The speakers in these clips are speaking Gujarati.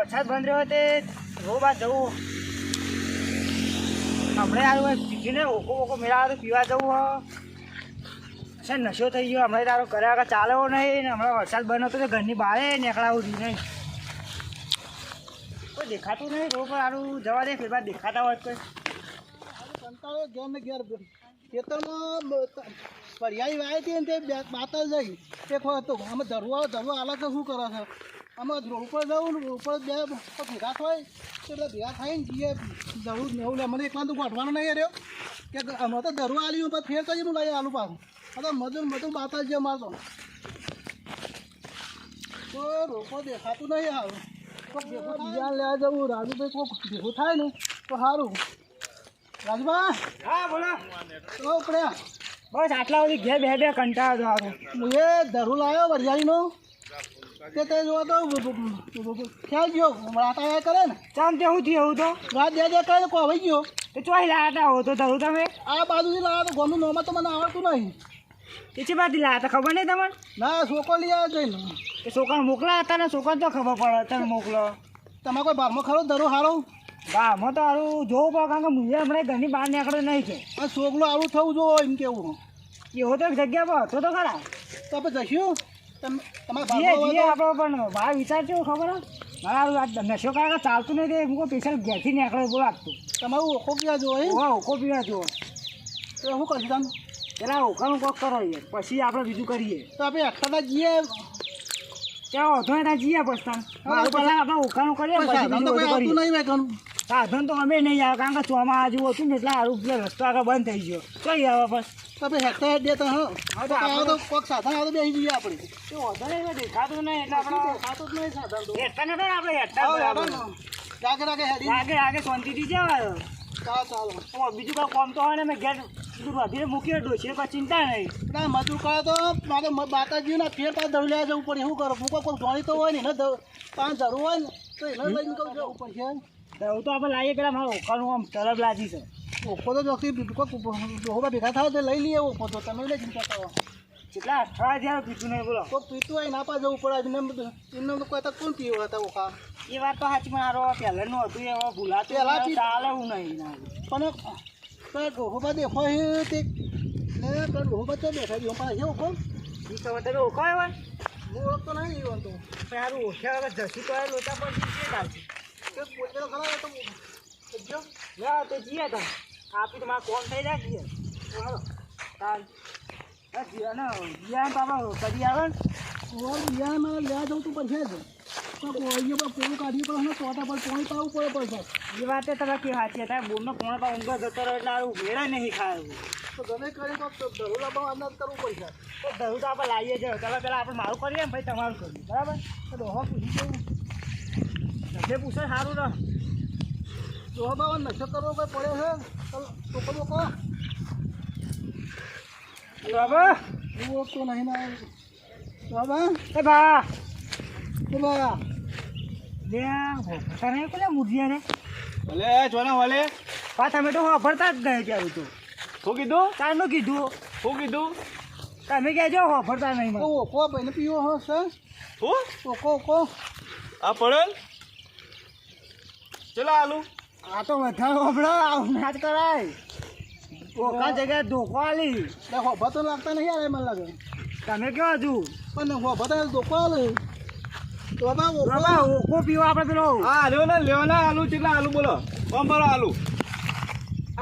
વરસાદ બંધ રહ્યો તે રોબા જવું. હમણાં આ પીધીને ઓકો ઓકો મેળા તો પીવા જવું છે નશો થઈ ગયો. હમણાં તારો કર્યા આગળ ચાલવો નહીં ને હમણાં વરસાદ બંધ હતો તો ઘરની બહાર નીકળાવું રહી નહીં. કોઈ દેખાતું નહીં રોડ પર સારું જવા દે ફેરફાર દેખાતા હોય તો. કંટાળો ઘેર ને ઘેર ખેતરમાં પર્યાય વાય હતી ને તે બાતલ જઈ તે હતો. આમાં ધરવા ધરવા તો શું કરો છે? આમાં રોડ ઉપર જવું ઉપર બે ભેગા થાય એટલે ભેગા થઈને જઈએ. નેવું મને એકલા તો ગોઠવાનો નહીં રહ્યો. કે અમે તો ધરવા આલ્યું ફેર કરી લઈએ આલુ પાછું. આ તો મજૂર મજૂર છે તો. રોકો દેખાતું નહીં હારું કોક ભેગું બીજા લેવા જવું રાજુભાઈ કોક ભેગું થાય ને તો સારું હા બોલો. તો પડ્યા બસ આટલા સુધી ઘેર બે બે કંટાળો સારું હું એ ધરું લાવ્યો વરિયાળીનો. તે તે જો તો ખ્યાલ ગયો રાતા કરે ને? ચામ તે હું થયું તો. રાત દે દે કરે તો કોવાઈ ગયો. તો ચોઈ લાયા હો તો ધરું તમે. આ બાજુથી લાવ્યો તો ગોમનું નોમાં તો મને આવડતું નહીં. પછી બાજુ લાયા હતા ખબર નહીં તમને? ના છોકરો લઈ આવ્યો જઈને કે છોકરા મોકલા હતા ને છોકરા તો ખબર પડે તમે મોકલો. તમે કોઈ બારમાં ખરો? ધરો હારો? ગામમાં તો સારું જોવું પડે કારણ કે મુજબ હમણાં ઘરની બહાર નીકળે નહીં છે. છોકરો આવું થવું જોવો એમ કેવું. એવો તો એક જગ્યા પર હતો તો ખરા. તો આપણે જશું આપણો પણ વિચાર કેવો ખબર હે? મારા નશો કારણ ચાલતું નથી તે કોઈ પેશલ ઘેરથી નીકળે બહુ લાગતું. તમારું ઓખો પીવા જો હા ઓખો પીવા જુઓ તો શું કરશું તમે? પેલા ઓખાનું કોક કરો પછી આપણે બીજું કરીએ. તો આપણે એકઠાના જઈએ. ત્યાં વધુ એના જઈએ તાન. પહેલાં આપણે ઓખાનું કરીએ સાધન તો આવતું નહીં સાધન અમે નહીં આવે કારણ કે ચોમા આજુ હતું ને એટલે આરું પેલો રસ્તો આગળ બંધ થઈ ગયો. કઈ આવે બસ તો આપણે હેક્ટર દે તો હા, આવો તો કોક સાધન આવે તો બેસી જઈએ આપણે. એ વધારે નહીં દેખાતું નહીં એટલે આપણે ખાતું જ નહીં સાધન તો? નતા ને આપણે હેક્ટર. રાગે રાગે હેડી. આગે આગે શાંતિથી જવાય. ચાલો ચાલો. બીજું કોઈ કોમ તો હોય ને મેં ગેટ બીજું વધીને મૂકી ડોસીએ કોઈ ચિંતા નહીં. ના મજૂર કરે તો મારે મ- બાતાજી ના ફેર પાછ દવલ્યા લેવા જવું પડે. શું કરો? મૂકો કોઈ ધોણી તો હોય ને એને પાંચ ધરું હોય ને તો એને લઈને કહું જવું પડશે. તો એવું તો આપણે લાવીએ પેલા મારા ઓકાનું આમ તરફ લાગી છે. ઓપ્પો તો જોખી હોવા ભેગા થાવ તો લઈ લઈએ ઓપ્પો તો તમે લઈ ચિંતા કરો કેટલા અઠવાડિયા થયા પીતું નહીં બોલો? કોઈ પીતું હોય ના પાછ પડે. એમને એમને તો કહેતા તો કોણ પીવો હતા ઓખા? એ વાત તો સાચી મારો પહેલાંનું હતું એ ભૂલાતું પહેલા પી- ચાલે હું નહીં પણ તો ડોહોબા દેખો હે તે ને તો ડોહોબા તો બેઠા ગયો પાસે ઓખો? ઈ તો તમે ઓખો હોય હું ઓળખતો નહીં એવો તો. પણ સારું ઓછા વગર જશું તો એ લોચા પર જીતે ચાલશે તો પોતે ખરા તો જીયા તો જીયા તમે આપી તમારે કોમ થઈ જાય તો હાલો. અને જીયા બાબા કદી આવે ને. ઓર મારે લેવા જવું તું પછી જ. તો પૂરું કાઢી પડે ચોટા પર પોણી પાવું પડે પડશે એ વાતે તમે કે સાચી હતા. બોલનો કોણ પા ઊંઘો જતો રહ્યો એટલે આવું ભેળા નહીં ખાય તો ગમે કરી તો ધરુલા બહુ અંદાજ કરવું પડશે. તો ધરું તો આપણે લાવીએ ચાલો પેલા આપણે મારું કરીએ ને ભાઈ તમારું કરીએ. બરાબર? તો ડોહા પૂછી જવું તમે પૂછો સારું ને ડોહા બાવા નશો કરવો કોઈ પડે છે ટોકો બોકો ઓળખતો નહીં ના બાબા એ બા. એ બા. પેલા ને ભલે જોને ભલે પા તમે તો વાપરતા જ નહીં ત્યાં તો. શું કીધું? તારનું કીધું. શું કીધું? તમે કહેજો વાપરતા નહીં તો ઓકો ભાઈને પીવો હો સર. શું? ઓકો ઓકો. આ પડેલ? ચલો આલુ. આ તો વધારે વાપરો આવું ના જ કરાય. ઓકા જગ્યાએ ધોકો આલી. હોભા તો લાગતા નહીં યાર મને લાગે તમે કેવા હજુ. પણ હોભા તો ધોકો આલે. તો બાબા ઓકો બાબા પીવો આપણે પેલો. લેવો ને લેવો ને આલુ કેટલા આલુ બોલો. કોમ ભરો આલુ?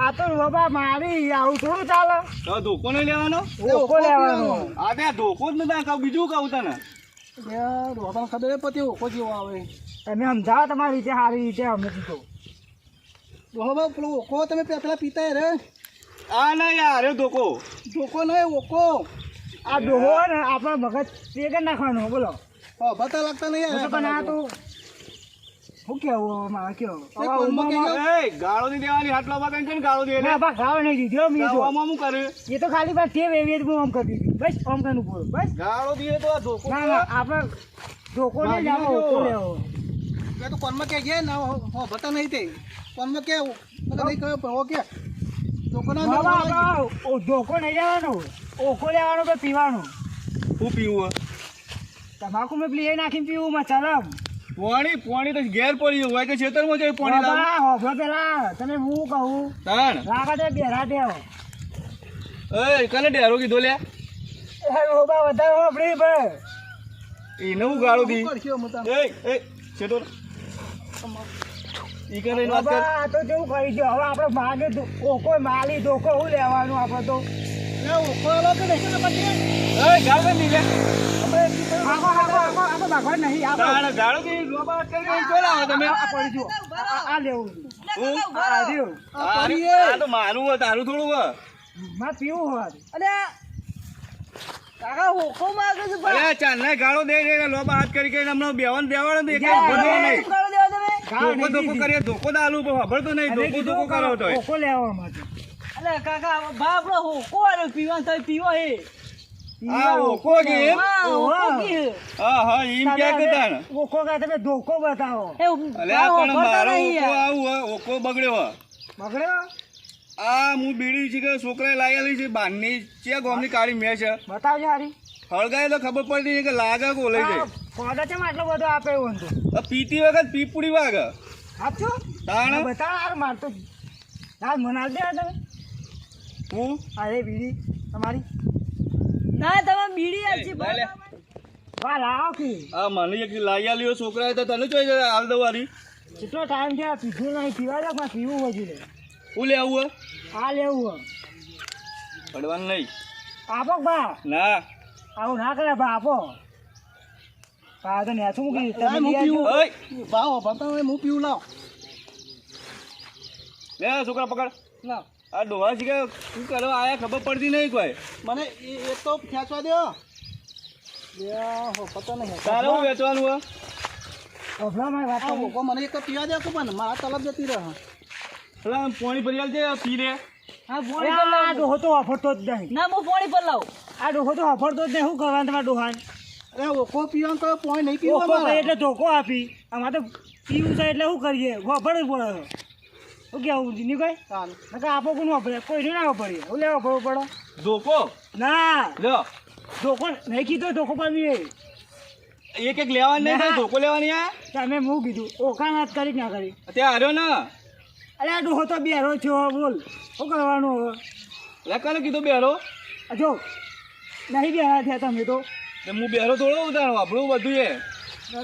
આ તો બાબા મારી આવું થોડું ચાલે. તો ધોકો નહીં લેવાનો? ઓકો લેવાનો. આ ત્યાં ધોકો જ નથી કહું બીજું કહું તને. હોભા ખબર પતિ ઓકો જેવો આવે. તમે સમજાવો તમારી રીતે સારી રીતે અમે કીધો પેલો ઓકો તમે પેલા પીતા રે આ ના યાર ધોકો. ધોકો નહીં ઓકો. આ ડોહો ને આપણા મગજ તે કરી નાખવાનો બોલો. હોભા તો લાગતા નહીં યાર. પણ આ તો હું કેવું એ ગાળો નહીં દેવાની આટલા લાવવા કઈ ગાળો દે ના બા ગાળો નહીં દીધો મેં જો. આમ શું કરે? એ તો ખાલી બસ ટેવ એવી હું આમ કરી દીધી. બસ આમ ઊભો રહ્યો. બસ. ગાળો દીએ તો આ ધોકો ના ના આપણે ધોકો નહીં જ ઓકો લેવો. મેં તો કોનમાં કે ગયા ના હોભા તો નહીં તે. કોનમાં કે નહીં કહ્યું પણ ઓકે ધોકો નહીં લેવાનો. ઓખો લેવાનો કે પીવાનો? હું પીવું તમાકુ મેં પેલી એ નાખીને પીવું માં ચલમ પોણી પોણી તો ઘેર પડી હોય કે ખેતરમાં જઈ પોણી લાવું. હોભળો પેલા તમે હું કહું? તણ. રાખા તે બેરા દેવ એ કને ડેરો કીધો લે. ઓબા વધારે હોભળી ભાઈ એ નવું ગાળો દી હું એ એ છેતો ઈ કરે વાત કર. આ તો જેવું કહી દો હવે આપણે માગે ઓકો માલી ધોકો હું લેવાનું આપણે તો? લે, કે નહીં? લે. ભગવાન નહીં વાત આ લેવું. મારું હોય તારું થોડું હોય. માં પીવું હોય અલે, કાકા હોકો માગે છે ભાઈ. અરે ચાલના ગાળો દે દે લોબા હાથ કરી કરીને હમણાં બેવાન બેવાડો તો એક નહીં. ગાળો દેવા ધોકો ધોકો કરીએ ધોકો આલુ પણ ખબર નહીં ધોકો ધોકો કરો તો ધોકો લેવા માટે. અલે, કાકા, આપણો હોકો આલ્યો પીવા થાય પીવો હે. આ ઓકો કે એમ? હા, હે. એમ ક્યાં કે તાણ ઓકો કા તમે ધોકો બતાવો. એ અલે પણ મારો ઓકો આવું ઓકો બગડ્યો બગડ્યો? આ હું બીડી છે કે છોકરાએ લાગેલી છે બારની છે ગોમની કાળી મેં છે. બતાવજો હારી. હળગાય તો ખબર પડતી નહીં કે લાગે કો લઈ જાય ફોટો છે આટલો બધો આપે એવું હતું. આ પીતી વખત પીપુડી વાગે. આપજો તાણ? બતાવો હાર મારતો હા મને આલ દે તમે. હું? અરે બીડી તમારી. ના તમે બીડી આલશી લે, લે. વાહ લાવો કે. આ મને એક લાઈ આલ્યો છોકરાએ તો તને જોઈ જાય હાલ દવારી વારી કેટલો ટાઈમ થયો પીધું નહીં પીવા લાગમાં પીવું હોય લે હું લે આવું આ લેવું પડવાનું નહીં. આપો ભા બા? ના. આવું ના કરે બા આપો. બા તો નેચું મૂકી તમે લઈ આવજો. પીવું. ઓય હોય, હું પીવું લાવ. લે છોકરા પકડ. લાવ. આ ડોહા છે કે શું કરો આયા ખબર પડતી નહીં કોઈ. મને એ- તો ખેંચવા દો. તારે હું વેચવાનું હે અભલા મારી વાત આ મને એક તો પીવા દે કે પણ. મારા તલબ જતી રહે. પેલા પોણી ભરી આલ છે પી રે હા અરે આ ડોહો તો જ નહીં. ના હું પોણી પર લાવ. આ ડોહો તો વાપરતો જ નહીં. શું કરવાનું તમારા ડોહાને? અરે ઓકો પીવાનું તો પોઈ નહીં પીવો અમારે. એટલે ધોકો આપી. આમાં તો પીવું છે એટલે શું કરીએ? વાપરવું પડે શું કેવું જીની કોઈ ચાલ. આપો કોણ વાપરે કોઈ ના વાપરીએ હું લેવા પડવું પડે? ધોકો? ના. લ્યો. ધોકો નહીં કીધો ધોકો પામીએ એક એક લેવાની નહીં. ધોકો લેવાની આ? તમે હું કીધું. ઓકા વાત કરી કે ના કરી? ત્યાં હાર્યો ને? અરે આ ડોહો તો બેરો છો બોલ. શું કરવાનું હવે? લે કાલે કીધું બેરો? જો નહીં બેરા થયા તમે તો. તે હું બેરો થોડો ઉતારો આપણું બધું એ. લો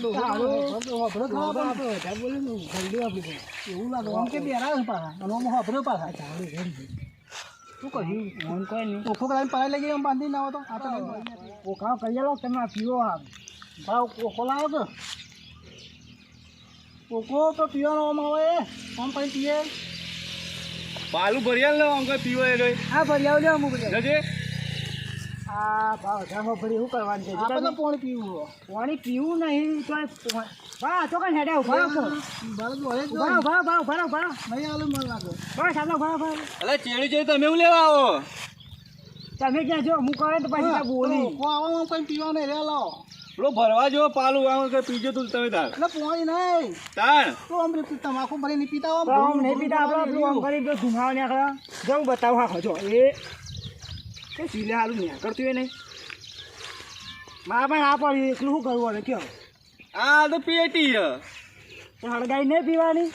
પાલું ભરિયાલ ને આમ કઈ પીવો એ રહી હા ભરી આવજો અમુક. જજે. આ ભાવ વધારે ભરી શું કરવાનું છે? આપણે તમે પાણી પીવું પાણી પીવું નહીં તો બા તો કઈ હેડે ઊભા છો. બરાબર હોય ઊભા ઊભા ઊભા ઊભા ઊભા નહીં આલું મને લાગે. બસ આપણે ઊભા ઊભા અલે ચેડી ચેડી તમે હું લેવા આવો? તમે ક્યાં જો હું કરે તો પછી બોલી. આવવામાં પછી પીવાનો રે લાવો પેલો ભરવા જો પાલું આવું કે પીજો તું તમે તાર. એટલે પાણી નહીં. તાણ. તો આમ તમાકુ ભરીને પીતા આમ નહીં પીતા આપણે આમ કરી પેલું ધુમાડો જો હું બતાવું હા ખજો એ કે સીલે હાલું નહીં કરતું એ નહીં મારા પણ આ પડ્યું એકલું શું કરવું હવે કયો? આ તો પેટી હે. પણ હળગાઈ નહીં પીવાની?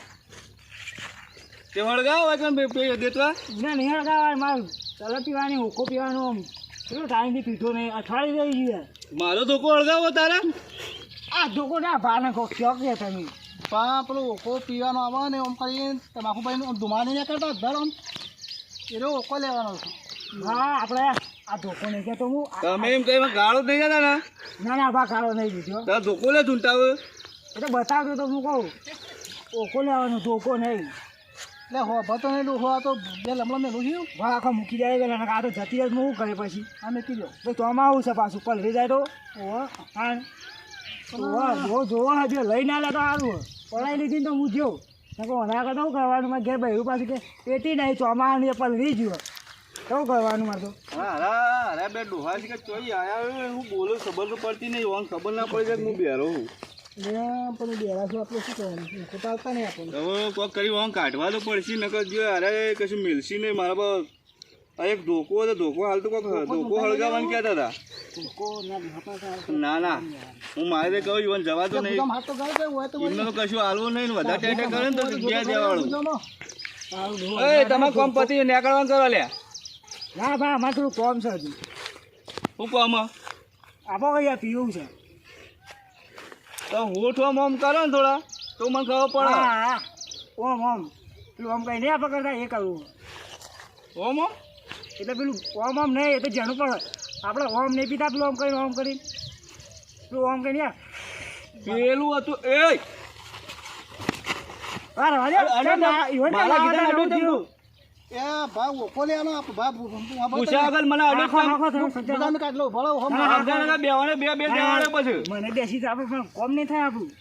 તે હળગાવ વાંચન દેતવા. ના નહીં હળગાવાય મારું ચાલો પીવાની હોકો પીવાનો આમ. કેટલો ટાઈમથી પીધો નહીં અઠવાડિયું રહી ગયું મારો ધોકો હળગાવો તારા. આ ધોકો ના ભાને કોક શોખ છે તમે? પણ પેલો ઓકો પીવાનો આવે ને આમ કરીને તમાકુ ભરીને ધુમાડી ને કરતા ધર આમ. એનો ઓકો લેવાનો છે. હા આપણે આ ધોકો નહીં કહેતો હું. આ- તમે એમ કઈ ગાળો જ નહીં જતા ને? ના ના બા કાળો નહીં દીધો. ધોકો લે ઝૂંટાવ એટલે તો બતાવતો તો હું કહું. ઓકો લેવાનો ધોકો નહીં. એટલે હો ભતો નહીં ડોહો તો બે લમડા મેલું છે ભાઈ આખો મૂકી જાય આ તો જતી રહે હું કરે પછી. આ કીધો તો આવું છે પાછું પલરી જાય તો. ઓહો હા. ઓહો જો જોવો હજુ લઈ ના લેતા તો સારું પડાવી લીધી ને તો હું જો નકર ઓના કરતા શું કરવાનું? મારે ઘેર બહેરું પાછું કે પેટી નહીં ચોમાં ને પલરી ગયો શું કરવાનું મારે તો? અરે બે ડોહા કે ચોઈ આયા હું બોલું ખબર તો પડતી નહીં ઓન ખબર ના પડી જાય હું બેરો હું એટલે બેરા છે આપણે શું કરવાનું? ખોટા નહીં આપણને. હવે કોક કરી ઓન કાઢવા તો પડશે નકર જો અરે કશું મિલશે નહીં મારા પર એક ધોકો હતો ધોકો હાલ તો કોક ધોકો હળગાવાનું કહેતા હતા. ના ના હું મારે કહું ઈવન જવા તો નહીં. એમને તો કશું હાલવું નહીં વધારે ટેન્શન કરે ને તો બે દેવાળું તમારે કોમ પતિ નીકળવાનું કરો લ્યા. ના ભાઈ અમારે થોડું કોમ છે હજુ. શું કોમ આપો કઈ પીવું છે? તો હું ઓમ ઓમ કરો ને થોડા તો મને ખબર પડે. હા ઓમ ઓમ. પેલું ઓમ કઈ નહીં આપણે કરતા એ કરવું ઓમ ઓમ? એટલે પેલું ઓમ ઓમ નહીં એ તો જેનું પણ આપણે ઓમ નહીં પીતા પેલું ઓમ કરીને ઓમ કરીને. પેલું ઓમ કરીને પેલું હતું એ. અરે, અરે, ના, ઈવન એ ભાવ ઓપો લે આનો આપ ભાવ પૂછ્યા વગર મને કાઢ લો ભળો હમ. બેવાને બે બે દેવાડે પછી. મને બેસી તો આપણે પણ કોમ નહીં થાય આપણું.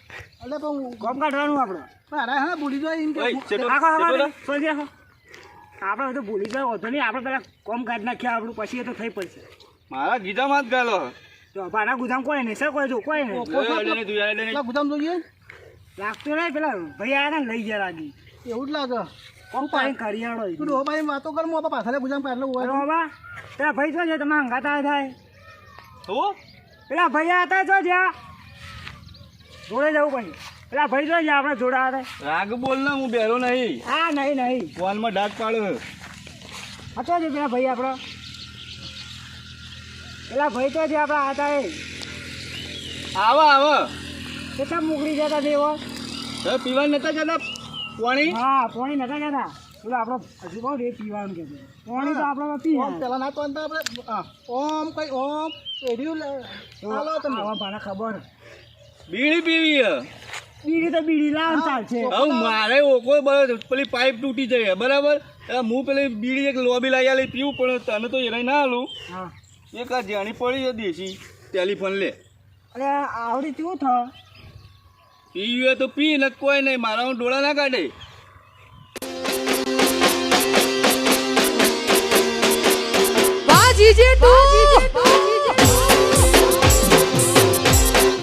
એટલે પણ કોમ કાઢવાનું આપણે. અરે હા ભૂલી જાય એમ કે ઓય, આખો આખો સોજી આખો આપણે તો ભૂલી જાય હોતો નહીં. આપણે પેલા કોમ કાઢી નાખ્યા આપણું પછી એ તો થઈ પડશે. મારા ગીધામાં જ ગયેલો. તો ભાના ગુદામ કોઈ નહીં સર કોઈ જો કોઈ નહીં. ગુદામ જોઈએ લાગતું નહીં પેલા ભાઈ આયા ને લઈ ગયા લાગી. એવું જ લાગે. કોમ પાણી કરિયાળો તું ડોહો ભાઈ વાતો કર હું પાછળ ગુદામ કાઢ લઉં હોય. પેલા ભાઈ શું છે તમે હંગાતા થાય. હું? પેલા ભાઈ હતા છો જ્યાં? જોડે જવું પછી પેલા ભાઈ જો આપણે જોડા હતા રાગ બોલ ને હું બેરો નહીં. હા નહીં નહીં. ફોનમાં ડાક પાડો. હતો છે પેલા ભાઈ આપણો? પેલા ભાઈ તો જે આપણા હતા એ આવો આવો. કેટલા મોકલી જતા દેવો પીવા નતા જતા? પાણી? હા પાણી નતા જતા પેલો આપણો હજુ બહુ એ પીવાનું કે. પાણી તો આપણે પી ઓમ પેલા ના તો આપણે ઓમ કઈ ઓમ એડ્યું હાલો તમે. આવા ભાને ખબર. બીડી પીવી હે. બીડી તો બીડી લાવ ચાલશે હવે મારે ઓકો પેલી પાઇપ તૂટી જાય બરાબર? હું પેલી બીડી એક લોબી લાગ્યા લઈ પીવું પણ તને તો એરાય ના હાલું હા. એક આ જાણી પડી છે દેશી. ટેલિફોન લે. અરે આવડી કેવું થાય પીવે તો પી ને કોઈ નહીં. મારા હું ડોળા ના કાઢે. વાહ જીજે તું